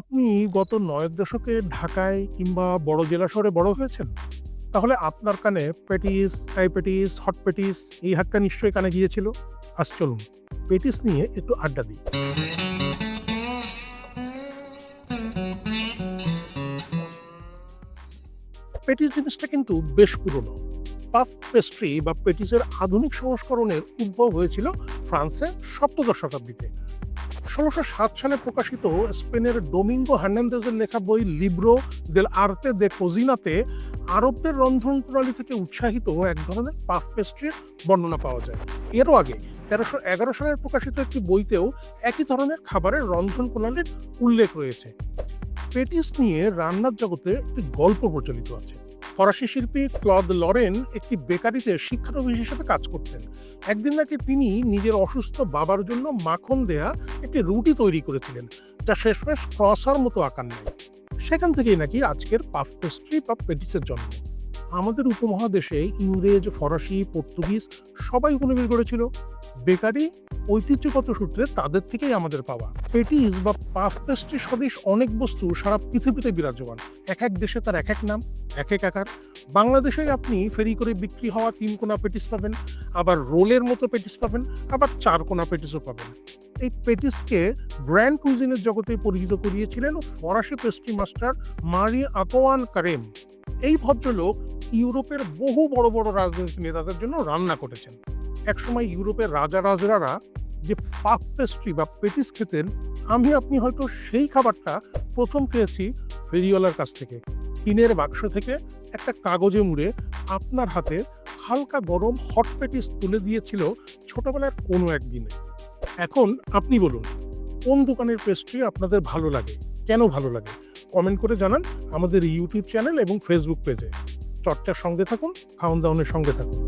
আপনি গত নয় দশকে ঢাকায় কিংবা বড় জেলা শহরে বড় হয়েছেন? তাহলে আপনার কানে ফ্রাই পেটিস হট পেটিস এই হাটটা নিশ্চয়ই কানে গিয়েছিল? আজ চলুন, পেটিস নিয়ে একটু আড্ডা দিই। পেটিস জিনিসটা কিন্তু বেশ পুরনো। পাফ পেস্ট্রি বা পেটিসের আধুনিক সংস্করণের উদ্ভব হয়েছিল ফ্রান্সে সপ্তদশ শতাব্দীতে। ষোলোশো সাত সালে প্রকাশিত স্পেনের ডোমিঙ্গো হার্নান্দেজের লেখা বই লিব্রো দেল আর্তে দে কোজিনাতে আরবদের রন্ধন প্রণালী থেকে উৎসাহিত এক ধরনের পাফ পেস্ট্রির বর্ণনা পাওয়া যায়। এরও আগে তেরোশো এগারো সালের প্রকাশিত একটি বইতেও একই ধরনের খাবারের রন্ধন প্রণালীর উল্লেখ রয়েছে। পেটিস নিয়ে রান্নার জগতে একটি গল্প প্রচলিত আছে। ফরাসি শিল্পী ক্লদ লরেন একটি বেকারিতে শিক্ষানবিশ হিসেবে কাজ করতেন। একদিন নাকি তিনি নিজের অসুস্থ বাবার জন্য মাখন দেয়া একটি রুটি তৈরি করেছিলেন, যা শেষমেশ ক্রসার মতো আকার নেয়। সেখান থেকেই নাকি আজকের পাফ পেস্ট্রি বা পেটিসের জন্ম। আমাদের উপমহাদেশে ইংরেজ, ফরাসি, পর্তুগিজ সবাই উপনিবেশ গড়েছিল। বেকারি, ঐতিহ্যগত সূত্রে তাদের থেকেই আমাদের পাওয়া। পেটিস বা পাফ পেস্ট্রি সদৃশ অনেক বস্তু সারা পৃথিবীতে বিরাজমান। এক এক দেশে তার এক এক নাম, এক এক আকার। বাংলাদেশে আপনি ফেরি করে বিক্রি হওয়া তিন কোনা পেটিস পাবেন, আবার রোলের মতো পেটিস পাবেন, আবার চার কোনা পেটিসও পাবেন। এই পেটিসকে গ্র্যান্ড কুইজিনের জগতে পরিচিত করিয়েছিলেন ফরাসি পেস্ট্রি মাস্টার মারি আকোয়ান কারেম। এই ভদ্রলোক ইউরোপের বহু বড় বড় রাজনৈতিক নেতাদের জন্য রান্না করেছেন। একসময় ইউরোপের রাজা রাজরারা যে পাফ পেস্ট্রি বা পেটিস খেতেন, আমি আপনি হয়তো সেই খাবারটা প্রথম খেয়েছি ফেরিওয়ালার কাছ থেকে। টিনের বাক্স থেকে একটা কাগজে মুড়ে আপনার হাতে হালকা গরম হট পেটিস তুলে দিয়েছিল ছোটবেলার কোনো একদিনে এখন আপনি বলুন, কোন দোকানের পেস্ট্রি আপনাদের ভালো লাগে? কেন ভালো লাগে? কমেন্ট করে জানান আমাদের ইউটিউব চ্যানেল এবং ফেসবুক পেজে। চর্চার সঙ্গে থাকুন দাওয়ানের সঙ্গে থাকুন।